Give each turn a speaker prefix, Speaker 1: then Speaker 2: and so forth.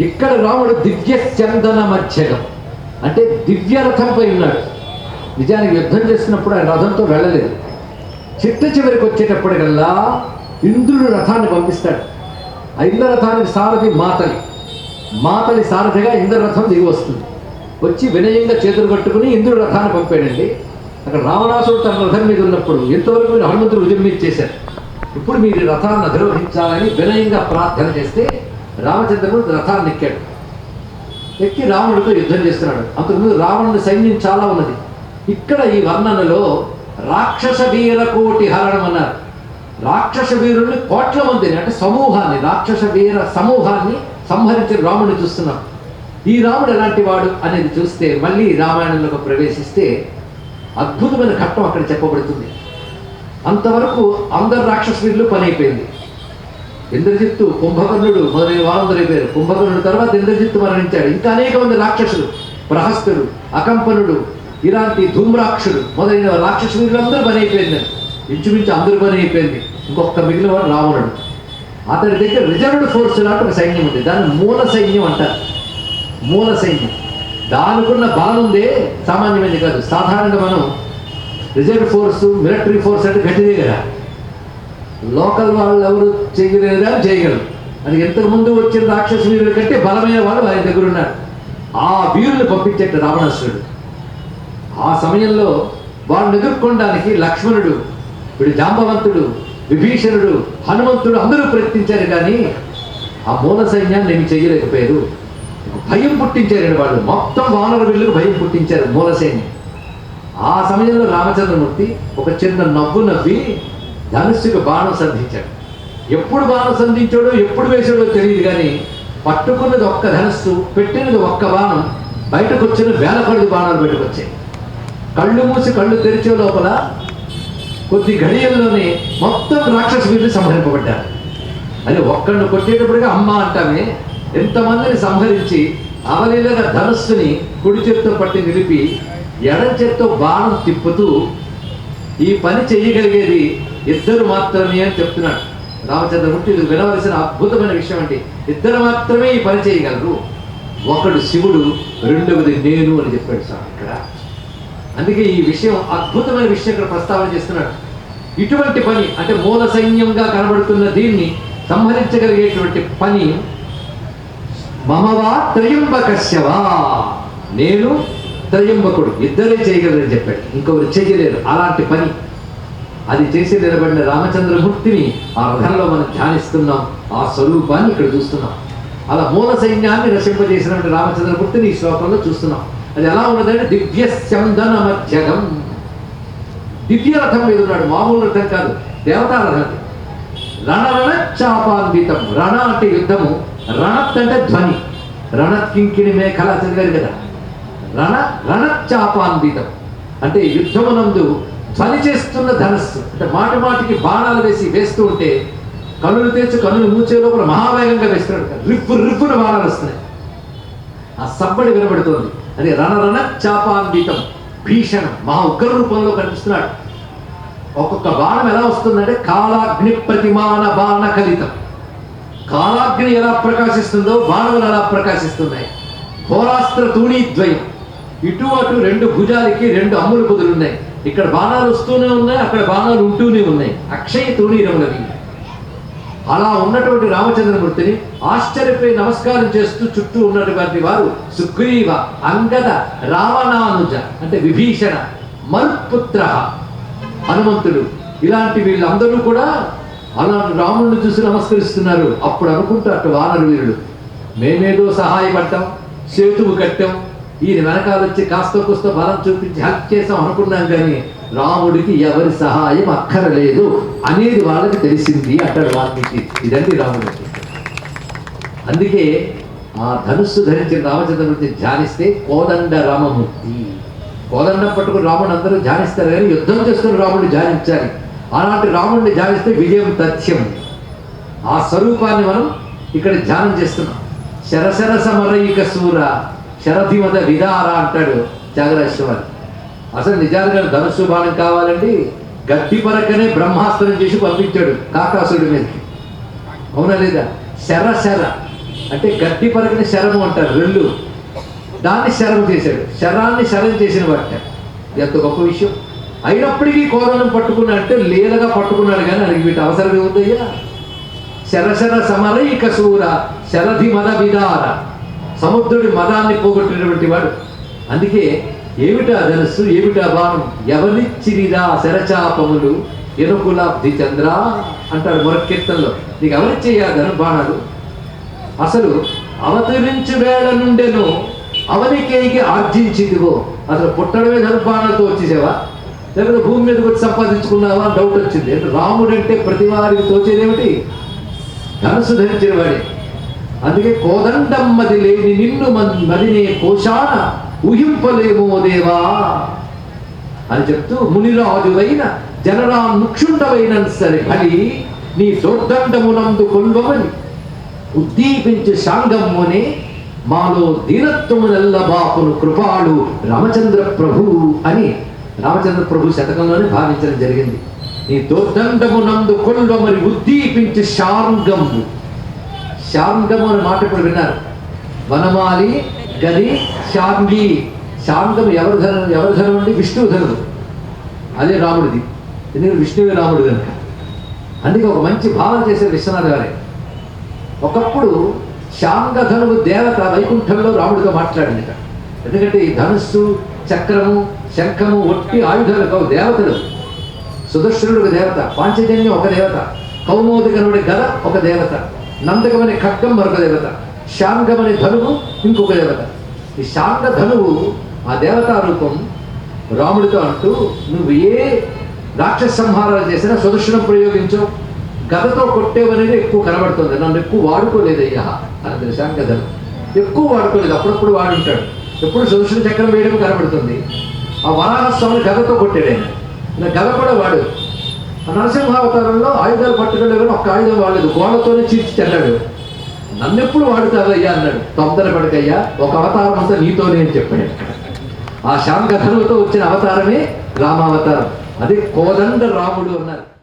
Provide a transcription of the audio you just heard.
Speaker 1: ఇక్కడ రాముడు దివ్య చందన మధ్యగం. అంటే దివ్య రథంపై ఉన్నాడు. నిజానికి యుద్ధం చేస్తున్నప్పుడు ఆయన రథంతో వెళ్ళలేదు. చిట్ట చివరికి వచ్చేటప్పటికల్లా ఇంద్రుడు రథాన్ని పంపిస్తాడు. ఆ ఇంద్ర రథానికి సారథి మాతలి. మాతలి సారథిగా ఇంద్ర రథం దిగి వస్తుంది. వచ్చి వినయంగా చేతులు కట్టుకుని ఇంద్రుడు రథాన్ని పంపాడండి. అక్కడ రావణాసుడు తన రథం మీద ఉన్నప్పుడు ఎంతవరకు మీరు హనుమంతుడు విజయం మీద చేశారు? ఇప్పుడు మీరు రథాన్ని అధిరోహించాలని వినయంగా ప్రార్థన చేస్తే రామచంద్రుడు రథాన్ని ఎక్కాడు ఎక్కి రావణుడితో యుద్ధం చేస్తున్నాడు. అంతకుముందు రావణుని సైన్యం చాలా ఉన్నది. ఇక్కడ ఈ వర్ణనలో రాక్షస వీర కోటి హరణం అన్నారు. రాక్షస వీరుల్ని కోట్ల మందిని అంటే సమూహాన్ని రాక్షస వీర సమూహాన్ని సంహరించిన రాముడిని చూస్తున్నాం. ఈ రాముడు ఎలాంటి వాడు అనేది చూస్తే మళ్ళీ రామాయణంలోకి ప్రవేశిస్తే అద్భుతమైన ఘట్టం అక్కడ చెప్పబడుతుంది. అంతవరకు అందరు రాక్షస వీరులు పని అయిపోయింది. ఇంద్రజిత్తు కుంభకర్ణుడు మొదలైన వారందరూ అయిపోయారు కుంభకర్ణుడు తర్వాత ఇంద్రజిత్తు మరణించాడు. ఇంకా అనేక మంది రాక్షసులు ప్రహస్తుడు అకంపనుడు ఇలాంటి ధూమ్రాక్షుడు మొదలైన రాక్షసులందరూ పని అయిపోయింది. ఇంచుమించు అందరూ పని అయిపోయింది. ఇంకొక మిగిలిన వాడు రావణుడు. అతడి దగ్గర రిజర్వ్డ్ ఫోర్స్ లాంటి ఒక సైన్యం ఉంది. దాన్ని మూల సైన్యం అంటారు. మూల సైన్యం. దానికున్న బలం ఉందే సామాన్యమైనది కాదు. సాధారణంగా మనం రిజర్వ్ ఫోర్స్ మిలిటరీ ఫోర్స్ అంటే గట్టిదే కదా. లోకల్ వాళ్ళు ఎవరు చేయలేదా? చేయగలరు. అది ఎంతకు ముందు వచ్చిన రాక్షస వీరుల కంటే బలమైన వాళ్ళు ఆయన దగ్గర ఉన్నారు. ఆ వీరుని పంపించేట రావణాసురుడు. ఆ సమయంలో వాళ్ళని ఎదుర్కొనడానికి లక్ష్మణుడు వీడు జాంబవంతుడు విభీషణుడు హనుమంతుడు అందరూ ప్రయత్నించారు కానీ ఆ మూల సైన్యాన్ని ఏమి చేయలేకపోయారు. భయం పుట్టించారండి వాళ్ళు. మొత్తం వానర వీళ్ళకు భయం పుట్టించారు మూల సైన్యం. ఆ సమయంలో రామచంద్రమూర్తి ఒక చిన్న నవ్వు నవ్వి ధనుస్సుకు బాణం సంధించాడు. ఎప్పుడు బాణం సంధించాడో ఎప్పుడు వేసాడో తెలియదు కానీ పట్టుకున్నది ఒక్క ధనస్సు పెట్టినది ఒక్క బాణం బయటకు వచ్చిన వేల కొద్ది బాణాలు బయటకు వచ్చాయి కళ్ళు మూసి కళ్ళు తెరిచే లోపల కొద్ది గడియల్లోనే మొత్తం రాక్షస వీరులు సంహరింపబడ్డారు. అది ఒక్కడిని కొట్టేటప్పటిగా అమ్మ అంటామే ఎంతమందిని సంహరించి అవలీలగా ధనస్సుని కుడి చేత్తో పట్టి నిలిపి ఎడం చేత్తో బాణం తిప్పుతూ ఈ పని చేయగలిగేది ఇద్దరు మాత్రమే అని చెప్తున్నాడు. రామచంద్రమూర్తి ఇది వినవలసిన అద్భుతమైన విషయం అంటే ఇద్దరు మాత్రమే ఈ పని చేయగలరు. ఒకడు శివుడు రెండవది నేను అని చెప్పాడు సార్ ఇక్కడ. అందుకే ఈ విషయం అద్భుతమైన విషయం ఇక్కడ ప్రస్తావన చేస్తున్నాడు. ఇటువంటి పని అంటే మూల సైన్యంగా కనబడుతున్న దీన్ని సంహరించగలిగేటువంటి పని మమవా త్రయంబకశ్యవా. నేను త్రయంబకుడు ఇద్దరే చేయగలరని చెప్పాడు. ఇంకొకరు చేయలేరు. అలాంటి పని అది చేసి నిలబడిన రామచంద్రమూర్తిని ఆ రథంలో మనం ధ్యానిస్తున్నాం. ఆ స్వరూపాన్ని ఇక్కడ చూస్తున్నాం. అలా మూల సైన్యాన్ని రచింపజేసినటువంటి రామచంద్రమూర్తిని ఈ శ్లోకంలో చూస్తున్నాం. అది ఎలా ఉన్నదంటే దివ్య స్యందన మధ్యగం దివ్య రథం మీద ఉన్నాడు. మామూలు రథం కాదు దేవతా రథం. రణరణ చాపాన్వితం రణ అంటే యుద్ధము. రణత్ అంటే ధ్వని. రణత్కింకిణి మేఖల చదివారు కదా. రణ రణచాపాన్వితం అంటే యుద్ధమునందు పనిచేస్తున్న చేస్తున్న ధనస్సు అంటే మాట మాటికి బాణాలు వేసి వేస్తూ ఉంటే కన్నులు తెచ్చి కనులు మూచే లోపల మహావేగంగా వేస్తున్నాడు రిప్పు రిప్పున బాణాలు వస్తున్నాయి. ఆ సబ్బడి వినబడుతోంది. అది రణరణ చాపాన్వితం భీషణం మహా ఉగ్ర రూపంలో కనిపిస్తున్నాడు. ఒక్కొక్క బాణం ఎలా వస్తుందంటే కాలాగ్ని ప్రతిమాన బాణ కలితం. కాలాగ్ని ఎలా ప్రకాశిస్తుందో బాణములు ఎలా ప్రకాశిస్తున్నాయి. ఘోరాస్త్ర తూణీద్వయం ఇటు అటు రెండు భుజాలకి రెండు అమ్ములు కుదులు ఉన్నాయి ఇక్కడ బాణాలు వస్తూనే ఉన్నాయి అక్కడ బాణాలు ఉంటూనే ఉన్నాయి. అక్షయ తూణీరములవి అలా ఉన్నటువంటి రామచంద్రమూర్తిని ఆశ్చర్యపై నమస్కారం చేస్తూ చుట్టూ ఉన్నటువంటి వారు సుగ్రీవ అంగద రావణానుజ అంటే విభీషణ మరుపుత్ర హనుమంతుడు. ఇలాంటి వీళ్ళందరూ కూడా అలాంటి రాముడిని చూసి నమస్కరిస్తున్నారు. అప్పుడు అనుకుంటారు వానరు వీరుడు మేమేదో సహాయపడ్డాం సేతువు కట్టాం ఈయన వెనకాల వచ్చి కాస్త కూస్త బలం చూపించి హక్ చేసాం అనుకున్నాం కానీ రాముడికి ఎవరి సహాయం అక్కరలేదు అనేది వాళ్ళకి తెలిసింది అంటాడు వాల్మీకి. ఇదండి రాముడు. అందుకే ఆ ధనుస్సు ధరించిన రామచంద్రమూర్తి ధ్యానిస్తే కోదండ రామమూర్తి. కోదండం పట్టుకుని రాముడు అందరూ ధ్యానిస్తారు కానీ యుద్ధం చేస్తున్న రాముడిని ధ్యానించాలి. అలాంటి రాముడిని ధ్యానిస్తే విజయం తథ్యం. ఆ స్వరూపాన్ని మనం ఇక్కడ ధ్యానం చేస్తున్నాం. శరశర సమరయిక సూర. శరధిమద విదార అంటాడు త్యాగరాజస్వామి అసలు నిజానికి ధనుస్సు బాణం కావాలండి. గట్టి పరకనే బ్రహ్మాస్త్రం చేసి పంపించాడు కాకాసుడి మీదకి. అవునా లేదా? శర శర. అంటే గట్టి పరకని శరము అంటారు రెండు. దాన్ని శరం చేశాడు. శరాన్ని శరం చేసిన వాట ఎంత గొప్ప విషయం. అయినప్పటికీ కోదనం పట్టుకున్నా అంటే లీలగా పట్టుకున్నాడు కానీ అది వీటి అవసరం ఏముందయ్యా శరశర సమరైక సూర శరధి మద విదార. సముద్రుడి మదాన్ని పోగొట్టినటువంటి వాడు. అందుకే ఏమిటా ధనస్సు ఏమిటా బాణం? ఎవరిచ్చిరిరా శరచాపములు? ఎనుకులాబ్ధి చంద్ర అంటాడు మరొకీర్తనలో నీకు ఎవరిచ్చేయా ధను బాణాలు అసలు అవతరించు వేళ నుండెను అవనికేకి ఆర్జించిందివో అసలు పుట్టడమే ధనుర్బాణాలతో వచ్చేసావా? లేకపోతే భూమి మీదకి వచ్చి సంపాదించుకున్నావా? డౌట్ వచ్చింది. రాముడంటే రాముడు అంటే ప్రతి వారికి తోచేదేమిటి? ధనుసు ధరించిన వాడే అందుకే కోదండమ్మది లేని నిన్ను మదినే కోశాన ఊహింపలేమో దేవా అని చెప్తూ మునిరాజువైన జనరా ముక్షుండవైన సరే బలి నీ దొర్దండమునందు కొల్వమని ఉద్దీపించు శాంగమ్మునే మాలో దీనత్వమునెల్ల బాపును కృపాడు రామచంద్ర ప్రభు అని రామచంద్ర ప్రభు శతకంలోనే భావించడం జరిగింది. నీ దోర్దండమునందు కొల్వమని ఉద్దీపించు శాంగమ్ము. శాంతము అనే మాట ఇప్పుడు విన్నారు. వనమాలి గది శాంగి. శాంగం ఎవరి ధనం ఎవరి ధనం అంటే విష్ణువు ధనము అదే రాముడిది. ఎందుకంటే విష్ణువే రాముడు కనుక. అందుకే ఒక మంచి భావన చేసే విశ్వనాథ్ గారే. ఒకప్పుడు శాంగధనువు దేవత వైకుంఠంలో రాముడితో మాట్లాడింది ఎందుకంటే ఈ ధనుస్సు చక్రము శంఖము ఒట్టి ఆయుధాలు కావు దేవతలు. సుదర్శనుడు ఒక దేవత పాంచజన్యం ఒక దేవత కౌమోదకనుడి గద ఒక దేవత. నందకమనే ఖడ్గం మరొక దేవత శాంగమనే ధనువు ఇంకొక దేవత. ఈ శాంగ ధనువు ఆ దేవతా రూపం రాముడితో అంటూ నువ్వు ఏ రాక్షస సంహారాలు చేసినా సుదర్శనం ప్రయోగించవు. గదతో కొట్టేవనేది ఎక్కువ కనబడుతుంది. నన్ను ఎక్కువ వాడుకోలేదయ్యా అని శాంగధను ఎక్కువ వాడుకోలేదు. అప్పుడప్పుడు వాడుంటాడు. ఎప్పుడు సుదర్శన చక్రం వేయడం కనబడుతుంది. ఆ వరాహస్వామిని గదతో కొట్టాడు ఆయన గద కూడా వాడు. నరసింహావతారంలో ఆయుధాలు పట్టుకెళ్ళేవారు ఒక్క ఆయుధం వాడలేదు. గోడతోనే చీల్చి చెల్లాడు. నన్నెప్పుడు వాడుతారయ్యా అన్నాడు. తొందర పడకయ్యా ఒక అవతారం అంతా నీతోనే అని చెప్పాడు. ఆ శాంగధనువుతో వచ్చిన అవతారమే రామావతారం. అది కోదండ రాముడు అన్నారు.